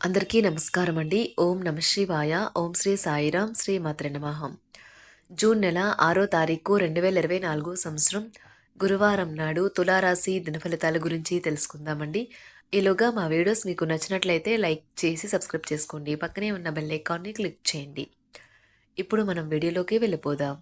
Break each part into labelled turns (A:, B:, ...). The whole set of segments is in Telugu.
A: అందరికీ నమస్కారం అండి ఓం నమ శివాయ. ఓం శ్రీ సాయిరాం. శ్రీ మాత్ర నమహం జూన్ నెల ఆరో తారీఖు రెండు వేల ఇరవై నాలుగు సంవత్సరం. గురువారం నాడు తులారాశి దినఫలితాల గురించి తెలుసుకుందామండి. ఈలోగా మా వీడియోస్ మీకు నచ్చినట్లయితే లైక్ చేసి సబ్స్క్రైబ్ చేసుకోండి. పక్కనే ఉన్న బెల్ ఐకాన్ని క్లిక్ చేయండి. ఇప్పుడు మనం వీడియోలోకి వెళ్ళిపోదాం.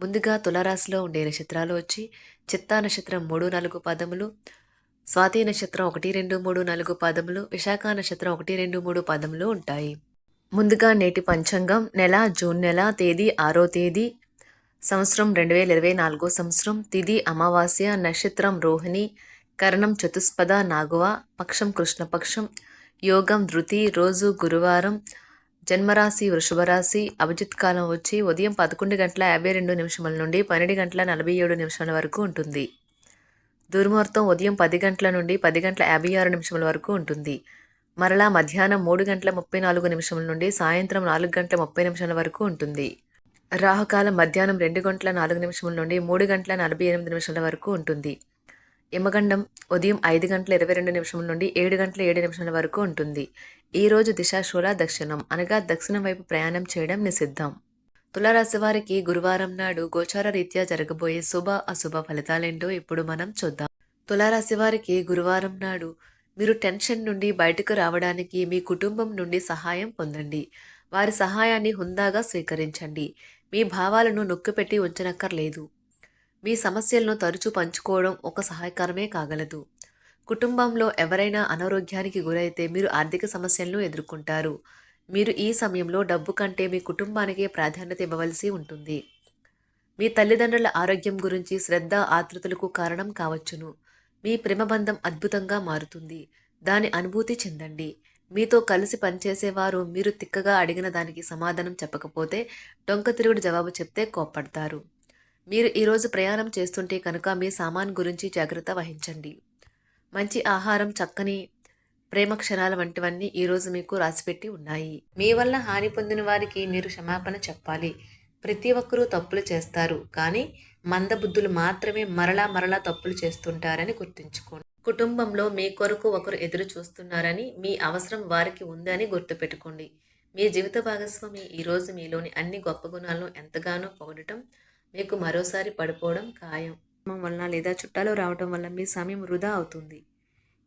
A: ముందుగా తులారాశిలో ఉండే నక్షత్రాలు వచ్చి చిత్తా నక్షత్రం మూడు నాలుగు పదములు స్వాతి నక్షత్రం ఒకటి రెండు మూడు నాలుగు పదములు విశాఖ నక్షత్రం ఒకటి రెండు మూడు పదములు ఉంటాయి. ముందుగా నేటి పంచాంగం నెల జూన్ నెల తేదీ ఆరో తేదీ సంవత్సరం రెండు వేల ఇరవై నాలుగో సంవత్సరం తిది అమావాస్య నక్షత్రం రోహిణి కరణం చతుస్పద నాగువ పక్షం కృష్ణపక్షం యోగం ధృతి రోజు గురువారం జన్మరాశి వృషభరాశి అభిజిత్ కాలం వచ్చి ఉదయం పదకొండు గంటల యాభై రెండు నిమిషముల నుండి పన్నెండు గంటల నలభై ఏడు నిమిషాల వరకు ఉంటుంది. దుర్ముహూర్తం ఉదయం పది గంటల నుండి పది గంటల యాభై ఆరు నిమిషముల వరకు ఉంటుంది. మరలా మధ్యాహ్నం మూడు గంటల ముప్పై నాలుగు నిమిషముల నుండి సాయంత్రం నాలుగు గంటల ముప్పై నిమిషాల వరకు ఉంటుంది. రాహుకాలం మధ్యాహ్నం రెండు గంటల నాలుగు నిమిషముల నుండి మూడు గంటల నలభై ఎనిమిది నిమిషాల వరకు ఉంటుంది. యమగండం ఉదయం ఐదు గంటల ఇరవై రెండు నిమిషముల నుండి ఏడు గంటల ఏడు నిమిషాల వరకు ఉంటుంది. ఈరోజు దిశాశూల దక్షిణం అనగా దక్షిణం వైపు ప్రయాణం చేయడం నిషిద్ధం. తులారాశి వారికి గురువారం నాడు గోచార రీత్యా జరగబోయే శుభ అశుభ ఫలితాలేంటో ఇప్పుడు మనం చూద్దాం. తులారాశి వారికి గురువారం నాడు మీరు టెన్షన్ నుండి బయటకు రావడానికి మీ కుటుంబం నుండి సహాయం పొందండి. వారి సహాయాన్ని హుందాగా స్వీకరించండి. మీ భావాలను నొక్కిపెట్టి ఉంచనక్కర్లేదు. మీ సమస్యలను తరచూ పంచుకోవడం ఒక సహాయకరమే కాగలదు. కుటుంబంలో ఎవరైనా అనారోగ్యానికి గురైతే మీరు ఆర్థిక సమస్యలను ఎదుర్కొంటారు. మీరు ఈ సమయంలో డబ్బు కంటే మీ కుటుంబానికే ప్రాధాన్యత ఇవ్వవలసి ఉంటుంది. మీ తల్లిదండ్రుల ఆరోగ్యం గురించి శ్రద్ధ ఆతృతలకు కారణం కావచ్చును. మీ ప్రేమబంధం అద్భుతంగా మారుతుంది. దాని అనుభూతి చెందండి. మీతో కలిసి పనిచేసేవారు మీరు తిక్కగా అడిగిన దానికి సమాధానం చెప్పకపోతే డొంక తిరుగుడు జవాబు చెప్తే కోప్పడతారు. మీరు ఈరోజు ప్రయాణం చేస్తుంటే కనుక మీ సామాన్ గురించి జాగ్రత్త వహించండి. మంచి ఆహారం చక్కని ప్రేమ క్షణాల వంటివన్నీ ఈరోజు మీకు రాసిపెట్టి ఉన్నాయి. మీ వల్ల హాని పొందిన వారికి మీరు క్షమాపణ చెప్పాలి. ప్రతి ఒక్కరూ తప్పులు చేస్తారు. కానీ మందబుద్ధులు మాత్రమే మరలా మరలా తప్పులు చేస్తుంటారని గుర్తుంచుకోండి. కుటుంబంలో మీ కొరకు ఒకరు ఎదురు చూస్తున్నారని మీ అవసరం వారికి ఉందని గుర్తుపెట్టుకోండి. మీ జీవిత భాగస్వామి ఈరోజు మీలోని అన్ని గొప్ప గుణాలను ఎంతగానో పొగడటం మీకు మరోసారి పడిపోవడం ఖాయం. వలన లేదా చుట్టాలు రావటం వల్ల మీ సమయం వృధా అవుతుంది.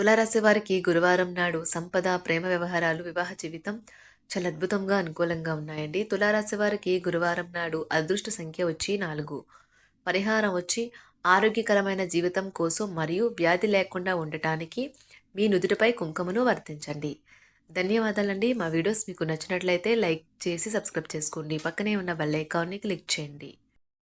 A: తులారాశి వారికి గురువారం నాడు సంపద ప్రేమ వ్యవహారాలు వివాహ జీవితం చాలా అద్భుతంగా అనుకూలంగా ఉన్నాయండి. తులారాశి వారికి గురువారం నాడు అదృష్ట సంఖ్య వచ్చి నాలుగు. పరిహారం వచ్చి ఆరోగ్యకరమైన జీవితం కోసం మరియు వ్యాధి లేకుండా ఉండటానికి మీ నుదుటిపై కుంకుమను వర్తించండి. ధన్యవాదాలండి. మా వీడియోస్ మీకు నచ్చినట్లయితే లైక్ చేసి సబ్స్క్రైబ్ చేసుకోండి. పక్కనే ఉన్న బెల్ ఐకాన్ని క్లిక్ చేయండి.